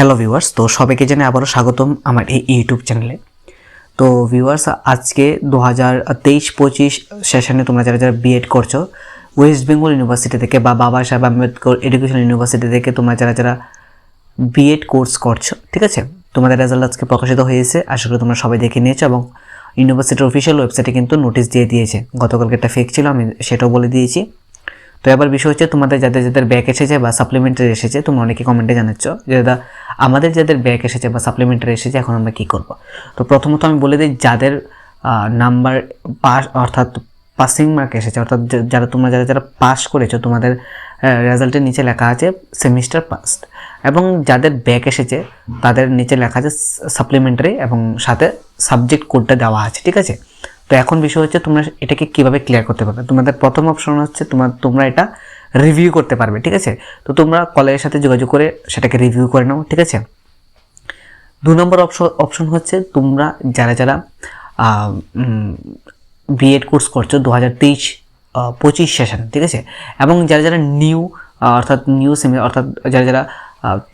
Hello viewers, তো সবাইকে জানাই আবারও স্বাগতম আমার এই ইউটিউব চ্যানেলে। তো ভিউয়ার্স, আজকে দু হাজার তেইশ পঁচিশ সেশনে তোমরা যারা যারা বিএড করছ ওয়েস্ট বেঙ্গল ইউনিভার্সিটি থেকে বা বাবা সাহেব আম্বেদকর এডুকেশন ইউনিভার্সিটি থেকে তোমরা যারা যারা বিএড কোর্স করছ, ঠিক আছে? তোমাদের রেজাল্ট আজকে প্রকাশিত হয়েছে, আশা করি তোমরা সবাই দেখে নিয়েছো এবং ইউনিভার্সিটির অফিসিয়াল ওয়েবসাইটে কিন্তু নোটিশ দিয়ে দিয়েছে। গতকালকে একটা ফেক ছিল, আমি সেটাও বলে দিয়েছি। তো এবার বিষয় হচ্ছে তোমাদের যাদের যাদের ব্যাক এসেছে বা সাপ্লিমেন্টারি এসেছে, তোমরা অনেকে কমেন্টে জানাচ্ছ যে, দাদা, আমাদের যাদের ব্যাক এসেছে বা সাপ্লিমেন্টারি এসেছে, এখন আমরা কী করব? তো প্রথমত আমি বলে দিই, যাদের নাম্বার পাস, অর্থাৎ পাসিং মার্ক এসেছে, অর্থাৎ যারা তোমরা যারা যারা পাস করেছ, তোমাদের রেজাল্টের নিচে লেখা আছে সেমিস্টার পাস এবং যাদের ব্যাক এসেছে, তাদের নিচে লেখা আছে সাপ্লিমেন্টারি এবং সাথে সাবজেক্ট কোডটা দেওয়া আছে, ঠিক আছে? তো এখন বিষয় হচ্ছে তোমরা এটাকে কীভাবে ক্লিয়ার করতে পারবে? তোমাদের প্রথম অপশন হচ্ছে তোমার, তোমরা এটা রিভিউ করতে পারবে, ঠিক আছে? তো তোমরা কলেজের সাথে যোগাযোগ করে সেটাকে রিভিউ করে নাও, ঠিক আছে? দু নম্বর অপশন অপশন হচ্ছে তোমরা যারা যারা বিএড কোর্স করছ দু হাজার তেইশ পঁচিশ সেশন ঠিক আছে? এবং যারা যারা নিউ অর্থাৎ নিউ সেমি অর্থাৎ যারা যারা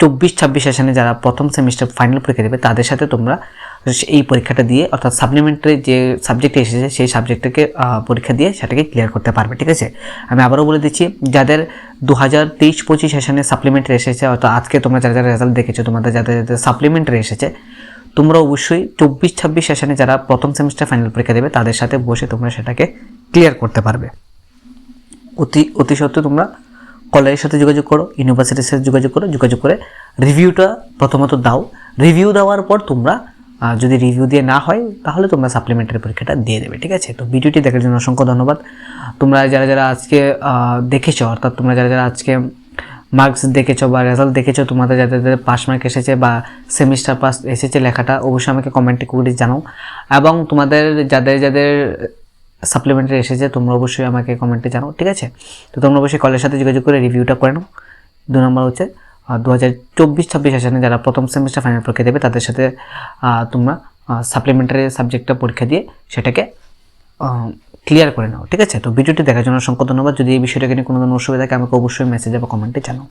চব্বিশ, ছাব্বিশ সেশনে যারা প্রথম সেমিস্টার ফাইনাল পরীক্ষা দেবে, তাদের সাথে তোমরা এই পরীক্ষাটা দিয়ে, অর্থাৎ সাপ্লিমেন্টারি যে সাবজেক্ট এসেছে, সেই সাবজেক্টটাকে পরীক্ষা দিয়ে সেটাকে ক্লিয়ার করতে পারবে, ঠিক আছে? আমি আবারও বলে দিচ্ছি, যাদের দু হাজার তেইশ পঁচিশ সেশনে সাপ্লিমেন্টারি এসেছে, অর্থাৎ আজকে তোমরা যারা যারা রেজাল্ট দেখেছ, তোমাদের যাদের যাদের সাপ্লিমেন্টারি এসেছে, তোমরা অবশ্যই চব্বিশ ছাব্বিশ সেশনে যারা প্রথম সেমিস্টার ফাইনাল পরীক্ষা দেবে, তাদের সাথে বসে তোমরা সেটাকে ক্লিয়ার করতে পারবে। অতি অতি সত্ত্বে তোমরা কলেজের সাথে যোগাযোগ করো ইউনিভার্সিটির সাথে যোগাযোগ করো, যোগাযোগ করে রিভিউটা প্রথমত দাও। রিভিউ দেওয়ার পর তোমরা যদি রিভিউ দিয়ে না হয়, তাহলে তোমরা সাপ্লিমেন্টারি পরীক্ষাটা দিয়ে দেবে, ঠিক আছে? তো ভিডিওটি দেখার জন্য অসংখ্য ধন্যবাদ। তোমরা যারা যারা আজকে দেখেছ, অর্থাৎ তোমরা যারা যারা আজকে মার্কস দেখেছ বা রেজাল্ট দেখেছ, তোমাদের যাদের যাদের পাস মার্ক এসেছে বা সেমিস্টার পাস এসেছে লেখাটা, অবশ্যই আমাকে কমেন্টে করে জানাও। এবং তোমাদের যাদের যাদের সাপ্লিমেন্টারি এসেছে, তোমরা অবশ্যই আমাকে কমেন্টে জানাও, ঠিক আছে? তো তোমরা অবশ্যই কলের সাথে যোগাযোগ করে রিভিউটা করে নাও। দু নম্বর হচ্ছে দু হাজার চব্বিশ ছাব্বিশ সেশনে যারা প্রথম সেমিস্টার ফাইনাল পরীক্ষা দেবে, তাদের সাথে তোমরা সাপ্লিমেন্টারি সাবজেক্টটা পরীক্ষা দিয়ে সেটাকে ক্লিয়ার করে নাও, ঠিক আছে? তো ভিডিওটি দেখার জন্য অসংখ্য ধন্যবাদ। যদি এই বিষয়টাকে নিয়ে কোনো ধরনের অসুবিধা থাকে, আমাকে অবশ্যই মেসেজ বা কমেন্টে জানাও।